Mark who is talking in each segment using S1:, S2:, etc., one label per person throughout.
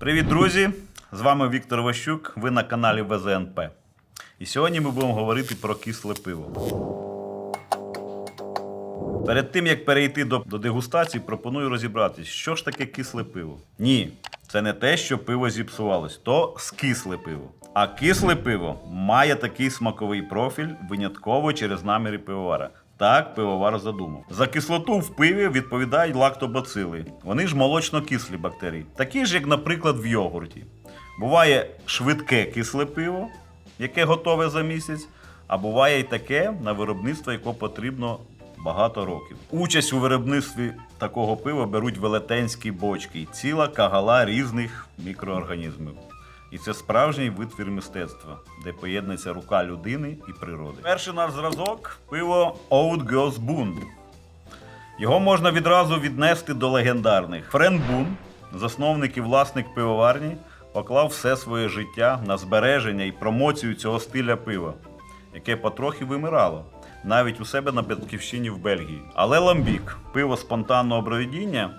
S1: Привіт, друзі! З вами Віктор Ващук. Ви на каналі ВЗНП. І сьогодні ми будемо говорити про кисле пиво. Перед тим як перейти до, до дегустації, пропоную розібратись, що ж таке кисле пиво. Ні, це не те, що пиво зіпсувалось, то скисле пиво. А кисле пиво має такий смаковий профіль винятково через наміри пивовара. Так пивовар задумав. За кислоту в пиві відповідають лактобацили. Вони ж молочно-кислі бактерії, такі ж, як, наприклад, в йогурті. Буває швидке кисле пиво, яке готове за місяць, а буває й таке, на виробництво якого потрібно багато років. Участь у виробництві такого пива беруть велетенські бочки і ціла кагала різних мікроорганізмів. І це справжній витвір мистецтва, де поєднується рука людини і природи. Перший наш зразок пиво Old Girls Boon. Його можна відразу віднести до легендарних. Френ Бун, засновник і власник пивоварні, поклав все своє життя на збереження і промоцію цього стиля пива, яке потрохи вимирало, навіть у себе на батьківщині в Бельгії. Але ламбік, пиво спонтанного бровідіння,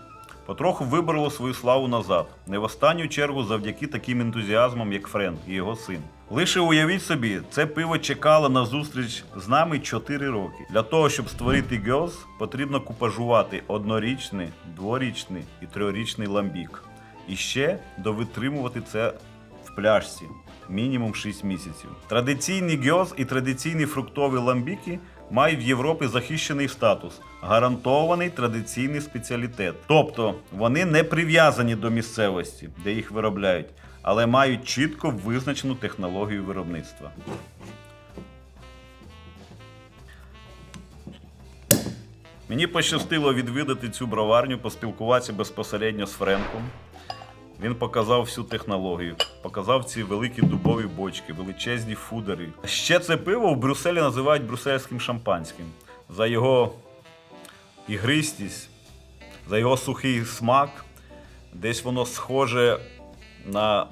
S1: потроху вибороло свою славу назад, не в останню чергу завдяки таким ентузіазмам, як Френ і його син. Лише уявіть собі, це пиво чекало на зустріч з нами 4 роки. Для того, щоб створити гьоз, потрібно купажувати однорічний, дворічний і трьохрічний ламбік. І ще довитримувати це в пляшці мінімум 6 місяців. Традиційний гьоз і традиційні фруктові ламбіки мають в Європі захищений статус, гарантований традиційний спеціалітет. Тобто вони не прив'язані до місцевості, де їх виробляють, але мають чітко визначену технологію виробництва. Мені пощастило відвідати цю броварню, поспілкуватися безпосередньо з Френком. Він показав всю технологію, показав ці великі дубові бочки, величезні фудери. Ще це пиво в Брюсселі називають брюссельським шампанським. За його ігристість, за його сухий смак. Десь воно схоже на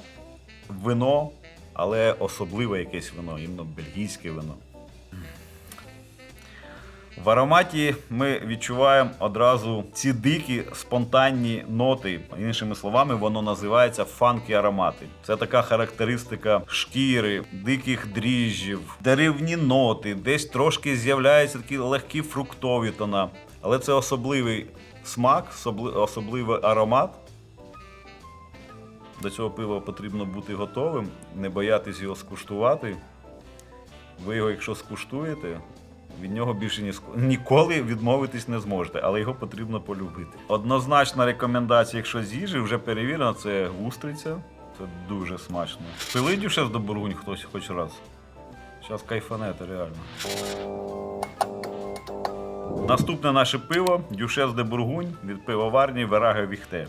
S1: вино, але особливе якесь вино, іменно бельгійське вино. В ароматі ми відчуваємо одразу ці дикі спонтанні ноти. Іншими словами, воно називається фанкі аромати. Це така характеристика шкіри, диких дріжджів, деревні ноти, десь трошки з'являються такі легкі фруктові тона. Але це особливий смак, особливий аромат. До цього пива потрібно бути готовим, не боятись його скуштувати. Ви його, якщо скуштуєте, від нього більше ні ніколи відмовитись не зможете, але його потрібно полюбити. Однозначна рекомендація, якщо з їжі, вже перевірено, це густриця. Це дуже смачно. Пили дюшес до бургунь хтось хоч раз. Зараз кайфанете, реально. Наступне наше пиво Дюшес де Бургунь від пивоварні Верага Віхте.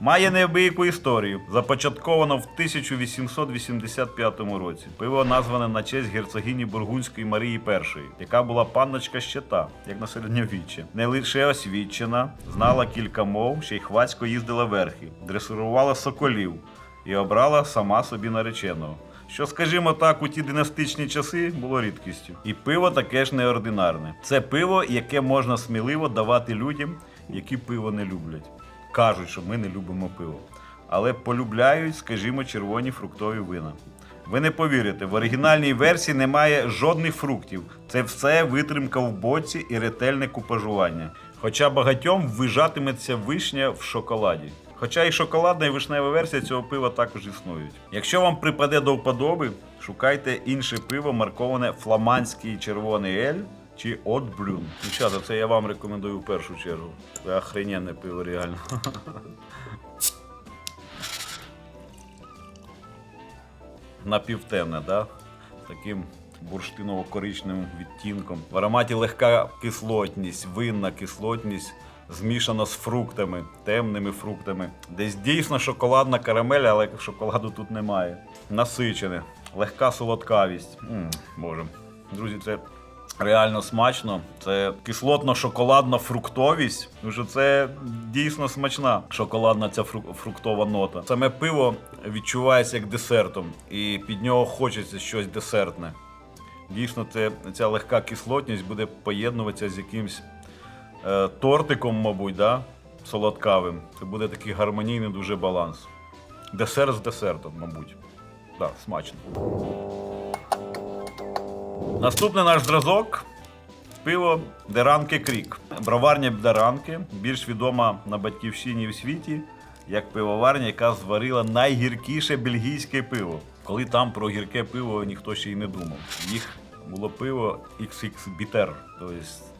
S1: Має неабияку історію. Започатковано в 1885 році. Пиво назване на честь герцогині Бургунської Марії І, яка була панночка щита, як на середньовіччя. Не лише освічена, знала кілька мов, ще й хвацько їздила верхи, дресирувала соколів і обрала сама собі нареченого. Що, скажімо так, у ті династичні часи було рідкістю. І пиво таке ж неординарне. Це пиво, яке можна сміливо давати людям, які пиво не люблять. Кажуть, що ми не любимо пиво. Але полюбляють, скажімо, червоні фруктові вина. Ви не повірите, в оригінальній версії немає жодних фруктів. Це все витримка в боці і ретельне купажування. Хоча багатьом ввижатиметься вишня в шоколаді. Хоча і шоколадна і вишнева версія цього пива також існують. Якщо вам припаде до вподоби, шукайте інше пиво, марковане фламандський червоний ель чи от блюн. Дівчата, це я вам рекомендую в першу чергу. Це охрененне пиво, реально. Напівтемне, да? З таким бурштиново-коричневим відтінком. В ароматі легка кислотність, винна кислотність. Змішана з фруктами, темними фруктами. Десь дійсно шоколадна карамель, але шоколаду тут немає. Насичене, легка солодкавість. м боже. Друзі, це реально смачно. Це кислотно-шоколадна фруктовість. Тому що це дійсно смачна шоколадна ця фруктова нота. Саме пиво відчувається як десертом, і під нього хочеться щось десертне. Дійсно, це, ця легка кислотність буде поєднуватися з якимсь е, тортиком, мабуть, да? солодкавим. Це буде такий гармонійний дуже баланс. Десерт з десертом, мабуть. Так, смачно. Наступний наш зразок пиво Деранки Крік. Броварня Деранки, більш відома на батьківщині в світі, як пивоварня, яка зварила найгіркіше бельгійське пиво. Коли там про гірке пиво ніхто ще й не думав. Їх було пиво XX Bitter, тобто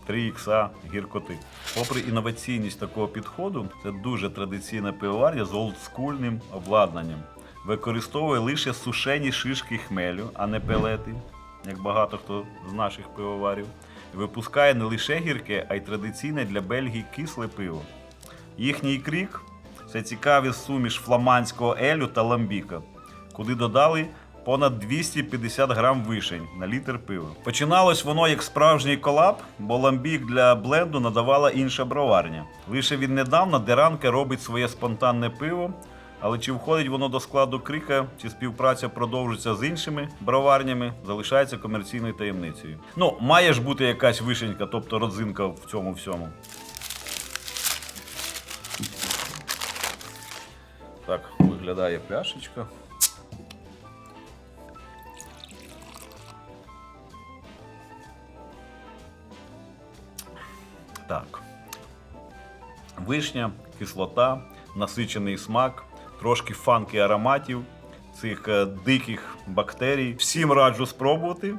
S1: 3 ікса гіркоти. Попри інноваційність такого підходу, це дуже традиційна пивоварня з олдскульним обладнанням. Використовує лише сушені шишки хмелю, а не пелети, як багато хто з наших пивоварів. Випускає не лише гірке, а й традиційне для Бельгії кисле пиво. Їхній крік це цікавий суміш фламандського елю та ламбіка, куди додали понад 250 грам вишень на літр пива. Починалось воно як справжній колаб, бо ламбік для бленду надавала інша броварня. Лише віднедавна Деранка робить своє спонтанне пиво. Але чи входить воно до складу крика, чи співпраця продовжиться з іншими броварнями, залишається комерційною таємницею. Ну, має ж бути якась вишенька, тобто родзинка в цьому всьому. Так виглядає пляшечка. Так. Вишня, кислота, насичений смак, трошки фанки ароматів цих е, диких бактерій. Всім раджу спробувати.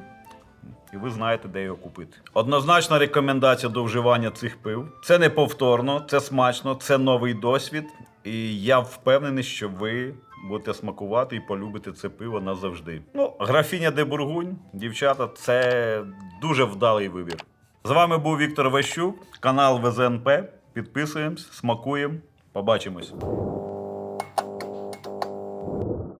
S1: І ви знаєте, де його купити. Однозначна рекомендація до вживання цих пив. Це не повторно, це смачно, це новий досвід. І я впевнений, що ви будете смакувати і полюбите це пиво назавжди. Ну, графіня де Бургунь, дівчата, це дуже вдалий вибір. З вами був Віктор Ващук, канал ВЗНП. Підписуємось, смакуємо. Побачимось.